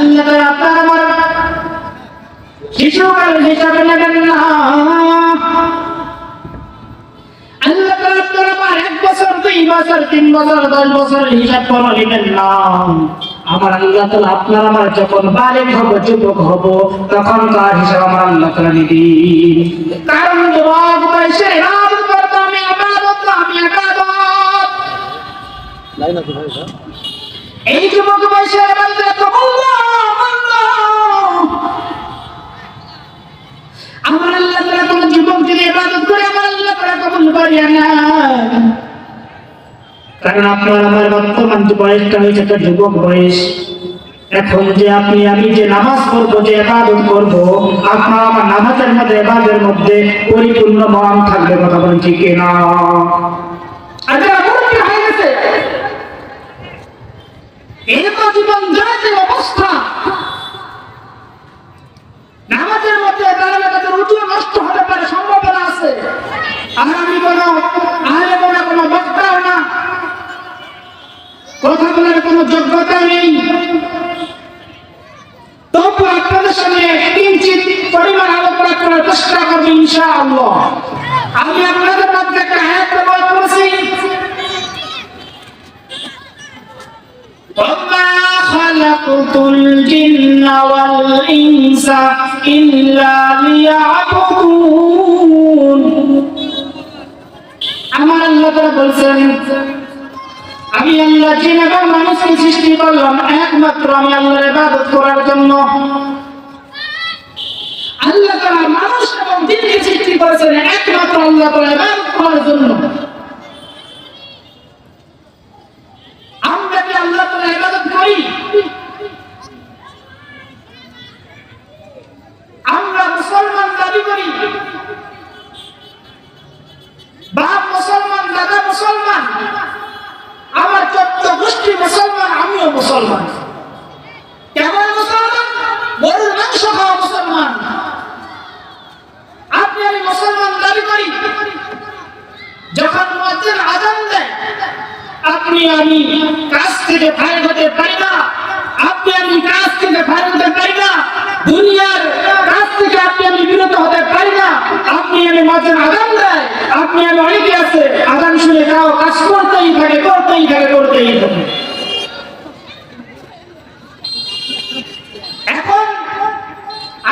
আল্লাহ তাআলা আপনার আমার শিশুকাল হিসাবে নেবেন না। আল্লাহ আপনার আমার এক বছর দুই বছর তিন বছর দশ বছর হিসাব করে নেবেন না। আমার আল্লাহ তাআলা আপনার আমার যখন বালিক হব যুবক হব তখন তার হিসাব আমার আল্লাহ কারণ যুবক বয়সে ইবাদত করতে আমি ইবাদত আমি ইবাদত এই যুবক বয়সে কারণ আপনার আমার বর্তমান যে বয়সটা হয়েছে, একটা যুবক বয়স। এখন যে আপনি, আমি যে নামাজ পড়ব, যে এবাদত করব, আপনার আমার নামাজের মধ্যে এবাদের মধ্যে পরিপূর্ণ মন থাকবে, কথা বলেন ঠিক না? আর যারা মুরব্বী গেছে এই তো জীবন জয়ের অবস্থা, নামাজের মধ্যে দাঁড়ালে তাদের উঁচু নষ্ট হতে পারে, সম্ভাবনা আছে। আর আমি কোনো আহলে বলা কোনো বক্তাও না কথা বলার কোনো যোগ্যতা নেই তবু আপনাদের সামনে কিঞ্চিত পরিমাণ আলোচনা করার চেষ্টা করবো ইনশাআল্লাহ আমি আপনাদের মধ্যে একটা আয়াত বল করেছি وما خلقت الجن والإنس إلا ليعبدون আমার আল্লাহ তারা বলছেন আল্লাহ জিন এবং মানুষকে সৃষ্টি করলাম একমাত্র আমি আল্লাহর ইবাদত করার জন্য। আল্লাহ তারা মানুষ এবং জিনকে সৃষ্টি করেছেন একমাত্র আল্লাহ তারা ইবাদত করার জন্য। তাআলা আমরা মুসলমান দাবি করি। মুসলমান। কেমন মুসলমান? গরুর মাংস খাওয়া মুসলমান। আপনি আমি মুসলমান দাবি করি, যখন মুয়াজ্জিন আজান দেয়, আপনি আমি কাজ থেকে ফাইল হতে পারি না। আপনি আমি কাজ থেকে ফাইল হতে পারি না। দুনিয়ার কাজ থেকে আপনি আমি বিরত হতে পারি না। আপনি আমি মাঝে আদান দেয়, আপনি আমি অনেকে আছে আদান শুনে যাও কাজ করতেই থাকে করতেই থাকে করতেই থাকে এখন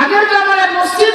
আগের জামানায় মসজিদ